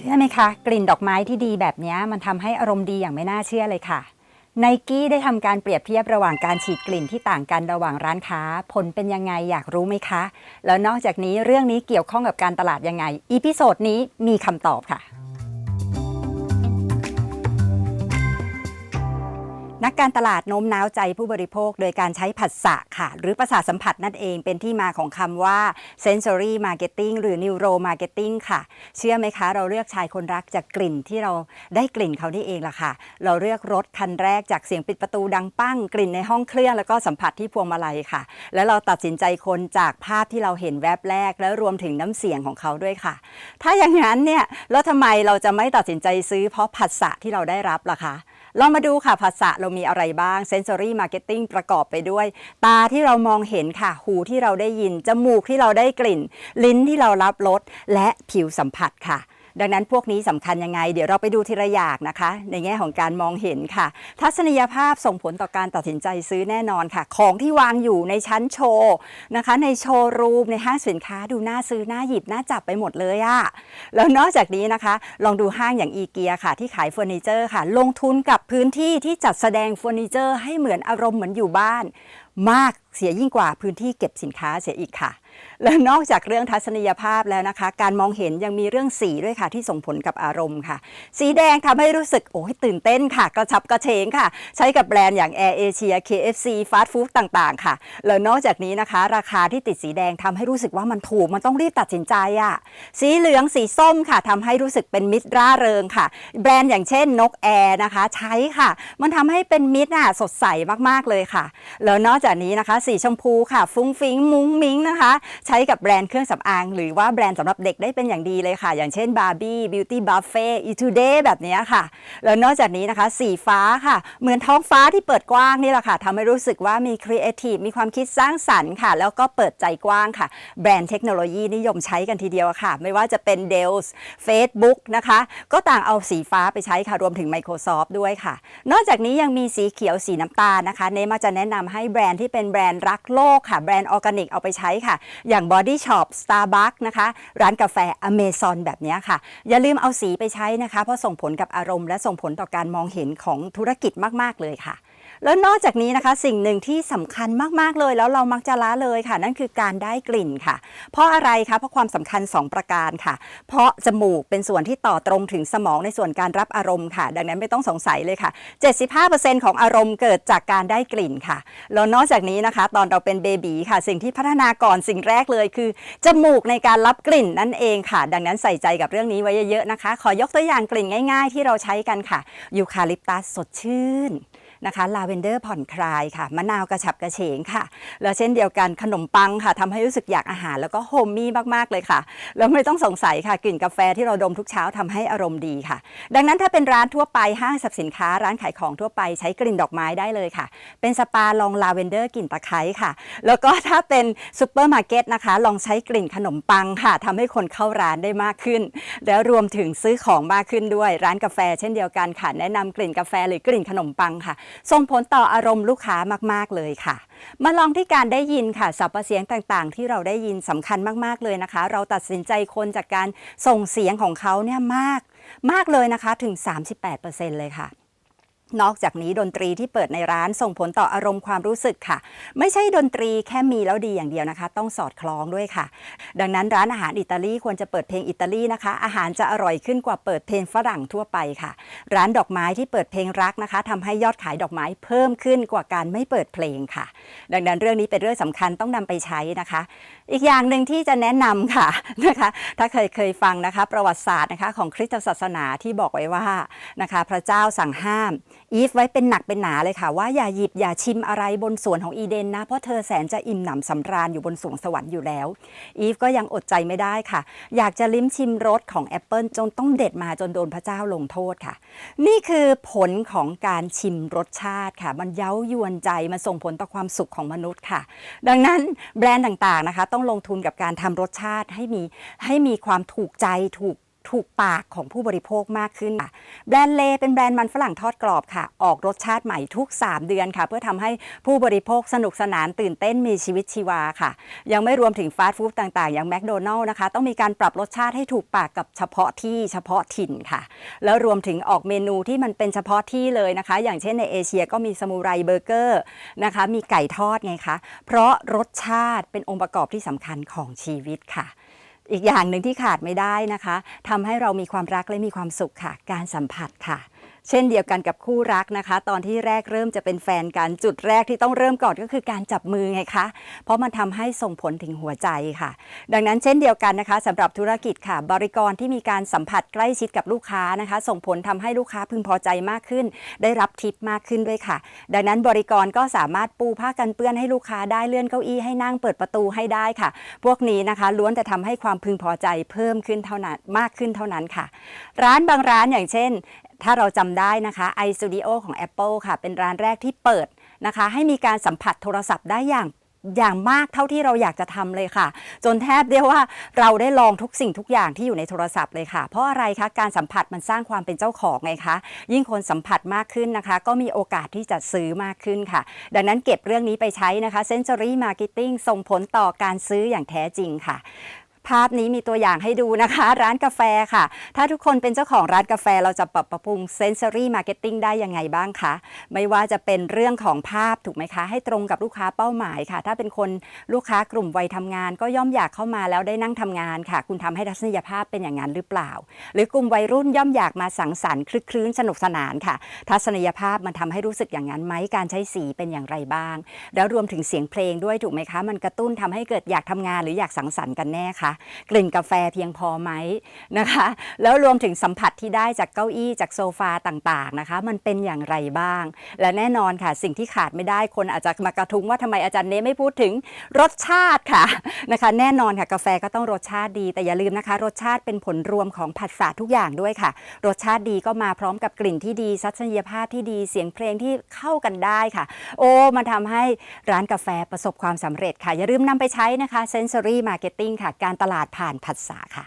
เชื่อไหมคะ กลิ่นดอกไม้ที่ดีแบบนี้มันทำให้อารมณ์ดีอย่างไม่น่าเชื่อเลยค่ะไนกี้ได้ทำการเปรียบเทียบระหว่างการฉีดกลิ่นที่ต่างกันระหว่างร้านค้า ผลเป็นยังไงอยากรู้ไหมคะ แล้วนอกจากนี้เรื่องนี้เกี่ยวข้องกับการตลาดยังไง อีพิโซดนี้มีคำตอบค่ะ นักการตลาดโน้มน้าวใจผู้บริโภคโดยการใช้ผัสสะค่ะ หรือประสาทสัมผัสนั่นเองเป็นที่มาของคำว่า sensory marketing หรือ neuro marketing ค่ะ เชื่อไหมคะ เราเลือกชายคนรักจากกลิ่นที่เราได้กลิ่นเขานี่เองล่ะค่ะ เราเลือกรถคันแรกจากเสียงปิดประตูดังปั้งกลิ่นในห้องเครื่องแล้วก็สัมผัสที่พวงมาลัยค่ะ แล้วเราตัดสินใจคนจากภาพที่เราเห็นแวบแรก แล้วรวมถึงน้ำเสียงของเขาด้วยค่ะ ถ้าอย่างนั้นเนี่ยแล้วทำไมเราจะไม่ตัดสินใจซื้อเพราะผัสสะที่เราได้รับล่ะคะ ลองมาดูค่ะภาษาเรามีอะไรบ้าง Sensory Marketing ประกอบไปด้วย ตาที่เรามองเห็นค่ะ หูที่เราได้ยิน จมูกที่เราได้กลิ่น ลิ้นที่เรารับรสและผิวสัมผัสค่ะ ดังนั้นพวกนี้สำคัญยังไง เดี๋ยวเราไปดูทีละอย่างนะคะ ในแง่ของการมองเห็นค่ะ ทัศนียภาพส่งผลต่อการตัดสินใจซื้อแน่นอนค่ะ ของที่วางอยู่ในชั้นโชว์นะคะ ในโชว์รูมในห้างสินค้าดูน่าซื้อน่าหยิบน่าจับไปหมดเลยอะแล้วนอกจากนี้นะคะ ลองดูห้างอย่างอีเกียค่ะ ที่ขายเฟอร์นิเจอร์ค่ะ ลงทุนกับพื้นที่ที่จัดแสดงเฟอร์นิเจอร์ให้เหมือนอารมณ์เหมือนอยู่บ้าน มากเสียยิ่งกว่าพื้นที่เก็บสินค้าเสียอีกค่ะ และนอกจากเรื่องทัศนียภาพแล้วนะคะ การมองเห็นยังมีเรื่องสีด้วยค่ะที่ส่งผลกับอารมณ์ค่ะ สีแดงทำให้รู้สึกโอ้ยตื่นเต้นค่ะ กระชับกระเฉงค่ะ ใช้กับแบรนด์อย่าง Air Asia KFC ฟาสต์ฟู้ดต่างๆ ค่ะ แล้วนอกจากนี้นะคะ ราคาที่ติดสีแดงทำให้รู้สึกว่ามันถูกมันต้องรีบตัดสินใจอะสีเหลืองสีส้มค่ะทำให้รู้สึกเป็นมิตรร่าเริงค่ะ แบรนด์อย่างเช่นนกแอร์นะคะ ใช้ค่ะ มันทำให้เป็นมิตรน่ะสดใสมากๆเลยค่ะ แล้วนอกจากนี้นะคะ สีชมพูค่ะ ฟุ้งฟิ้งมุ้งมิ้งนะคะใช้กับแบรนด์เครื่องสำอาง หรือว่าแบรนด์สำหรับเด็กได้เป็นอย่างดีเลยค่ะ อย่างเช่น Barbie Beauty Buffet e Today แบบนี้ค่ะ แล้วนอกจากนี้นะคะ สีฟ้าค่ะ เหมือนท้องฟ้าที่เปิดกว้างนี่แหละค่ะทำให้รู้สึกว่ามีครีเอทีฟมีความคิดสร้างสรรค์ค่ะ แล้วก็เปิดใจกว้างค่ะ แบรนด์เทคโนโลยีนิยมใช้กันทีเดียวค่ะ ไม่ว่าจะเป็น Dell Facebook นะคะ ก็ต่างเอาสีฟ้าไปใช้ค่ะรวมถึง Microsoft ด้วยค่ะ นอกจากนี้ยังมีสีเขียวสีน้ำตาลนะคะเนมาจะแนะนำให้แบรนด์ที่เป็นแบรนด์รักโลกค่ะ แบรนด์ออร์แกนิกเอาไปใช้ค่ะอย่าง Body Shop Starbucks นะคะ ร้านกาแฟ Amazon แบบนี้ค่ะ อย่าลืมเอาสีไปใช้นะคะ เพราะส่งผลกับอารมณ์และส่งผลต่อการมองเห็นของธุรกิจมาก ๆ เลยค่ะ แล้วนอกจากนี้นะคะสิ่งหนึ่งที่สำคัญมากๆเลย แล้วเรามักจะละเลยค่ะ นั่นคือการได้กลิ่นค่ะ เพราะอะไรคะเพราะความสำคัญ 2 ประการค่ะ เพราะจมูกเป็นส่วนที่ต่อตรงถึงสมองในส่วนการรับอารมณ์ค่ะ ดังนั้นไม่ต้องสงสัยเลยค่ะ 75%ของอารมณ์เกิดจากการได้กลิ่นค่ะแล้วนอกจากนี้นะคะ ตอนเราเป็นเบบีค่ะ สิ่งที่พัฒนาก่อนสิ่งแรกเลยคือ จมูกในการรับกลิ่นนั่นเองค่ะ ดังนั้นใส่ใจกับเรื่องนี้ไว้เยอะๆนะคะ ขอยกตัวอย่างกลิ่นง่าย ๆ ที่เราใช้กันค่ะยูคาลิปตัสสดชื่น นะคะลาเวนเดอร์ผ่อนคลายค่ะ มะนาวกระฉับกระเฉงค่ะ แล้วเช่นเดียวกันขนมปังค่ะทำให้รู้สึกอยากอาหารแล้วก็โฮมมี่มาก ๆ เลยค่ะ แล้วไม่ต้องสงสัยค่ะ กลิ่นกาแฟที่เราดมทุกเช้าทำให้อารมณ์ดีค่ะ ดังนั้นถ้าเป็นร้านทั่วไปห้างสรรพสินค้าร้านขายของทั่วไปใช้กลิ่นดอกไม้ได้เลยค่ะ เป็นสปาลองลาเวนเดอร์กลิ่นตะไคร้ค่ะ แล้วก็ถ้าเป็นซูเปอร์มาร์เก็ตนะคะ ลองใช้กลิ่นขนมปังค่ะทำให้คนเข้าร้านได้มากขึ้น แล้วรวมถึงซื้อของมากขึ้นด้วย ร้านกาแฟเช่นเดียวกันค่ะ แนะนำกลิ่นกาแฟหรือกลิ่นขนมปังค่ะส่งผลต่ออารมณ์ลูกค้ามาก ๆ เลยค่ะ มาลองที่การได้ยินค่ะสับประเสียงต่างๆ ที่เราได้ยินสำคัญมาก ๆ เลยนะคะ เราตัดสินใจคนจากการส่งเสียงของเขาเนี่ยมาก มากเลยนะคะถึง 38%เลยค่ะ นอกจากนี้ดนตรีที่เปิดในร้านส่งผลต่ออารมณ์ความรู้สึกค่ะ ไม่ใช่ดนตรีแค่มีแล้วดีอย่างเดียวนะคะ ต้องสอดคล้องด้วยค่ะ ดังนั้นร้านอาหารอิตาลีควรจะเปิดเพลงอิตาลีนะคะ อาหารจะอร่อยขึ้นกว่าเปิดเพลงฝรั่งทั่วไปค่ะ ร้านดอกไม้ที่เปิดเพลงรักนะคะทำให้ยอดขายดอกไม้เพิ่มขึ้นกว่าการไม่เปิดเพลงค่ะ ดังนั้นเรื่องนี้เป็นเรื่องสำคัญต้องนำไปใช้นะคะ อีกอย่างหนึ่งที่จะแนะนำค่ะนะคะ ถ้าเคยเคยฟังนะคะ ประวัติศาสตร์นะคะของคริสตศาสนาที่บอกไว้ว่านะคะ พระเจ้าสั่งห้าม อีฟไว้เป็นหนักเป็นหนาเลยค่ะว่าอย่าหยิบอย่าชิมอะไรบนสวนของอีเดนนะ เพราะเธอแสนจะอิ่มหนำสำราญอยู่บนสวงสวรรค์อยู่แล้ว อีฟก็ยังอดใจไม่ได้ค่ะ อยากจะลิ้มชิมรสของแอปเปิลจนต้องเด็ดมาจนโดนพระเจ้าลงโทษค่ะ นี่คือผลของการชิมรสชาติค่ะ มันเย้ายวนใจมันส่งผลต่อความสุขของมนุษย์ค่ะ ดังนั้นแบรนด์ต่างๆนะคะ ต้องลงทุนกับการทำรสชาติให้มีให้มีความถูกใจถูก ถูกปากของผู้บริโภคมากขึ้นค่ะแบรนด์เลเป็นแบรนด์มันฝรั่งทอดกรอบค่ะ ออกรสชาติใหม่ทุก 3 เดือนค่ะ เพื่อทำให้ผู้บริโภคสนุกสนานตื่นเต้นมีชีวิตชีวาค่ะ ยังไม่รวมถึงฟาสต์ฟู้ดต่างๆ อย่างแมคโดนัลล์นะคะ ต้องมีการปรับรสชาติให้ถูกปากกับเฉพาะที่เฉพาะถิ่นค่ะ แล้วรวมถึงออกเมนูที่มันเป็นเฉพาะที่เลยนะคะ อย่างเช่นในเอเชียก็มีสมูไรเบอร์เกอร์นะคะ มีไก่ทอดไงคะ เพราะรสชาติเป็นองค์ประกอบที่สำคัญของชีวิตค่ะ อีกอย่างหนึ่งที่ขาดไม่ได้นะคะทำให้เรามีความรักและมีความสุขค่ะ การสัมผัสค่ะ เช่นเดียวกันกับคู่รักนะคะ ตอนที่แรกเริ่มจะเป็นแฟนกันจุดแรกที่ต้องเริ่มก่อนก็คือการจับมือไงคะ เพราะมันทำให้ส่งผลถึงหัวใจค่ะ ดังนั้นเช่นเดียวกันนะคะสำหรับธุรกิจค่ะ บริกรที่มีการสัมผัสใกล้ชิดกับลูกค้านะคะ ส่งผลทำให้ลูกค้าพึงพอใจมากขึ้น ได้รับทิปมากขึ้นด้วยค่ะ ดังนั้นบริกรก็สามารถปูผ้ากันเปื้อนให้ลูกค้าได้เลื่อนเก้าอี้ให้นั่งเปิดประตูให้ได้ค่ะ พวกนี้นะคะ ล้วนแต่ทำให้ความพึงพอใจเพิ่มขึ้นเท่านั้นมากขึ้นเท่านั้นค่ะ ร้านบางร้านอย่างเช่น ถ้าเราจำได้นะคะ iStudio ของ Apple ค่ะ เป็นร้านแรกที่เปิดนะคะ ให้มีการสัมผัสโทรศัพท์ได้อย่างอย่างมากเท่าที่เราอยากจะทำเลยค่ะ จนแทบเรียกว่าเราได้ลองทุกสิ่งทุกอย่างที่อยู่ในโทรศัพท์เลยค่ะ เพราะอะไรคะการสัมผัสมันสร้างความเป็นเจ้าของไงคะ ยิ่งคนสัมผัสมากขึ้นนะคะ ก็มีโอกาสที่จะซื้อมากขึ้นค่ะ ดังนั้นเก็บเรื่องนี้ไปใช้นะคะ Sensory Marketing ส่งผลต่อการซื้ออย่างแท้จริงค่ะ ภาพนี้มีตัวอย่างให้ดูนะคะ ร้านกาแฟค่ะ ถ้าทุกคนเป็นเจ้าของร้านกาแฟเราจะปรับปรุง sensory marketing ได้ยังไงบ้างคะ ไม่ว่าจะเป็นเรื่องของภาพถูกไหมคะ ให้ตรงกับลูกค้าเป้าหมายค่ะ ถ้าเป็นคนลูกค้ากลุ่มวัยทำงาน ก็ย่อมอยากเข้ามาแล้วได้นั่งทำงานค่ะ คุณทำให้ทัศนียภาพเป็นอย่างนั้นหรือเปล่า หรือกลุ่มวัยรุ่นย่อมอยากมาสังสรรค์คลึกคลื้นสนุกสนานค่ะ ทัศนียภาพมันทำให้รู้สึกอย่างนั้นไหมการใช้สีเป็นอย่างไรบ้าง แล้วรวมถึงเสียงเพลงด้วยถูกไหมคะ มันกระตุ้นทำให้เกิดอยากทำงานหรืออยากสังสรรค์กันแน่คะกลิ่นกาแฟเพียงพอไหมนะคะ แล้วรวมถึงสัมผัสที่ได้จากเก้าอี้จากโซฟาต่างๆนะคะ มันเป็นอย่างไรบ้าง และแน่นอนค่ะ สิ่งที่ขาดไม่ได้คนอาจจะมากระทุ้งว่าทำไมอาจารย์เน้ไม่พูดถึงรสชาติค่ะนะคะ แน่นอนค่ะกาแฟก็ต้องรสชาติดีแต่อย่าลืมนะคะ รสชาติเป็นผลรวมของผัสสะทุกอย่างด้วยค่ะ รสชาติดีก็มาพร้อมกับกลิ่นที่ดีทัศนียภาพที่ดีเสียงเพลงที่เข้ากันได้ค่ะ โอ้มันทำให้ร้านกาแฟประสบความสำเร็จค่ะ อย่าลืมนำไปใช้นะคะ Sensory Marketing ค่ะการตลาดผ่านผัสสะค่ะ